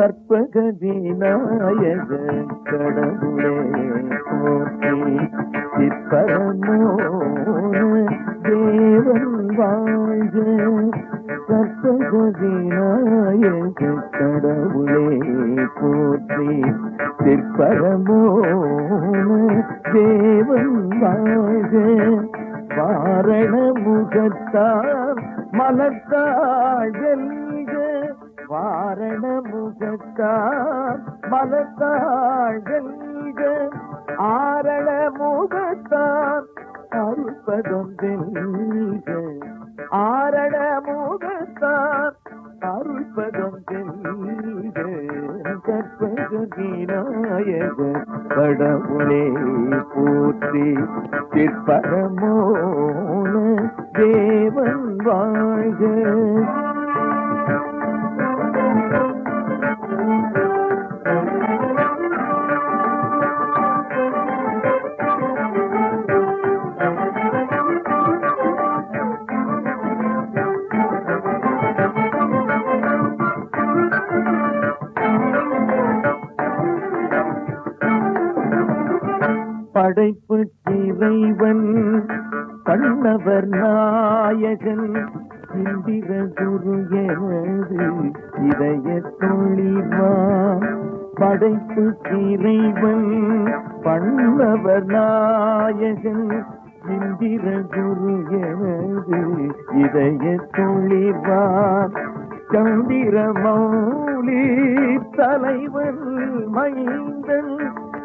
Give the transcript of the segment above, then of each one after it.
கற்பக விநாயக கடவுளே போற்றி சிற்பரமோன தேவன் வாழ்க கற்பக விநாயக கடவுளே போற்றி சிற்பரமோன தேவன் வாழ்க வாரண முகத்தார் மலத்தாள் வாரண முகத்தார் மலத்தாள் ஆரண முகத்தார் அருள்பதம் ஆரண முகத்தார் அருள்பதம் வெல்க கற்பக போற்றி சிற்பரமோன தேவன் வாழ்க. படைப்பு இறைவன் கண்ணவர் நாயகன் இந்திர குரு எனது இதய தொழிவா படைப்பு இறைவன் பண்ணவர் நாயகன் இந்திர குரு எனது இதய தொழிவா சந்திர மௌலி தலைவன் மைந்தன்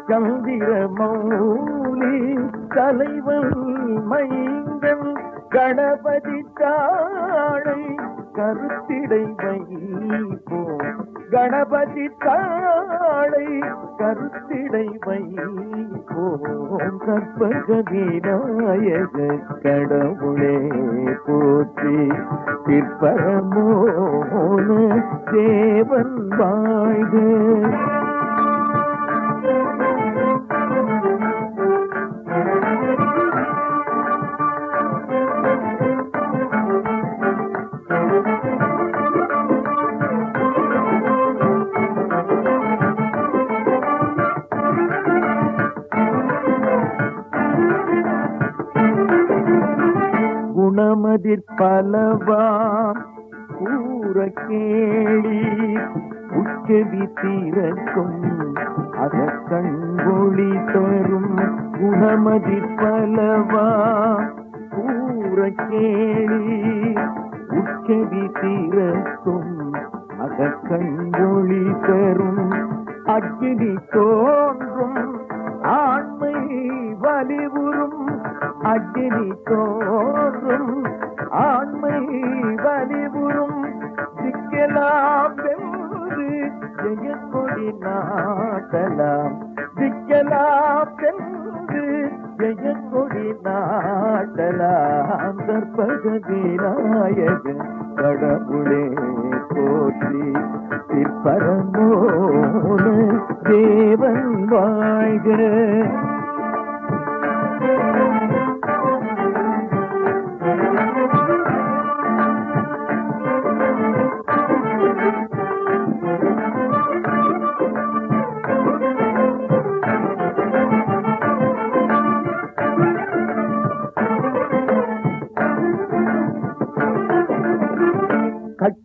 சந்திர மௌலி தலைவன் மைந்தன் கணபதி தாழை கருத்திடை வைப்போம் கணபதி தாழை கருத்திடை வைப்போம் கற்பக விநாயக கடவுளே போற்றி. சிற்பரமோன தேவன் வாழ்க. குணமதிர் பலவாம் கூற கேளி உச்சவி தீரக்கும் அத தரும் குணமதிர் பலவா கூற கேளி உச்சவி தீரக்கும் அத தரும் அக்னி தோன்றும். ஆண்மை வலிவுறும் அக்னி தோன்றும் எல்லாம் சிக்கலாம் வென்று ஜெயக்கொடி நாட்டலாம். கற்பக விநாயக கடவுளே போற்றி சிற்பரமோன தேவன் வாழ்கிற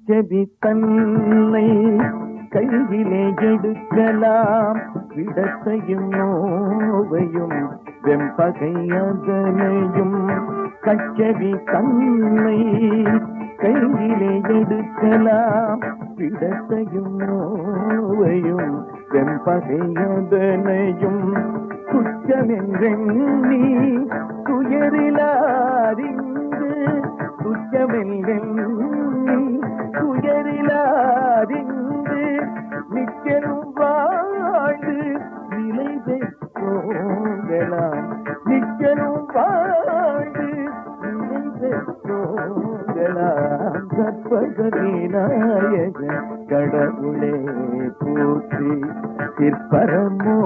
செவி தன்னை கையிலே எடுக்கலாம். விடத்தையும் நோவையும் வெம்பகையதனையும் அதனையும் தன்னை கையிலே எடுக்கலாம். விடத்தையும் நோவையும் வெம்பகையதனையும் குற்றமென்றெண்ணி துயரிலாரிந்து குற்றமென்றெண்ணி கற்பகவிநாயக கடவுளே போற்றி திருப்பரமோ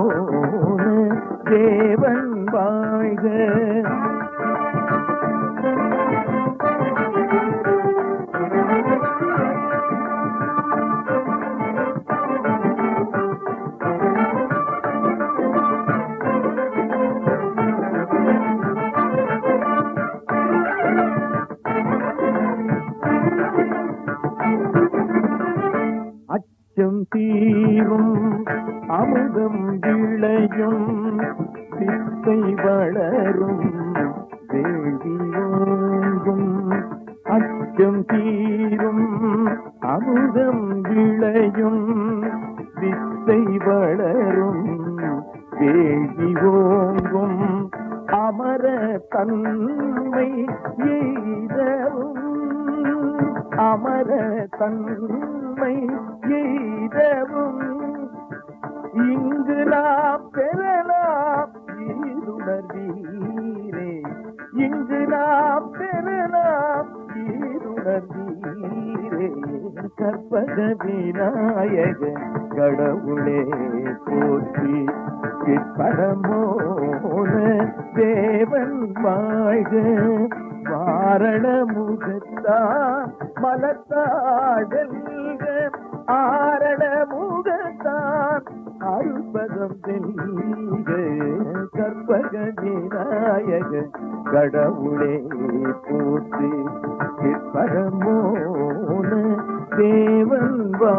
தேவன் வாழ்க. தீரும். அமுதம் விளையும். சித்தை வளரும். தேவியோங்கும் அச்சம் தீரும். அமுதம் விளையும். வித்தை வளரும். வேள்வி ஓங்கும். அமர தன்மை எய்தவும். அமர தன்மை எய்த எய்தவும் இங்கு நாம் பெறலாம். ஈருணர்வீரே இங்கு நாம் பெறலாம். ஈருணர்வீரே கற்பக விநாயக கடவுளே போற்றி. பரமோன தேவன் வாழ்க. வாரண முகத்தான் மலத்தாடல்க ஆ அருள்பதம் தெல்க கற்பக விநாயக கடவுளே போற்றி. பரமோன தேவன் வா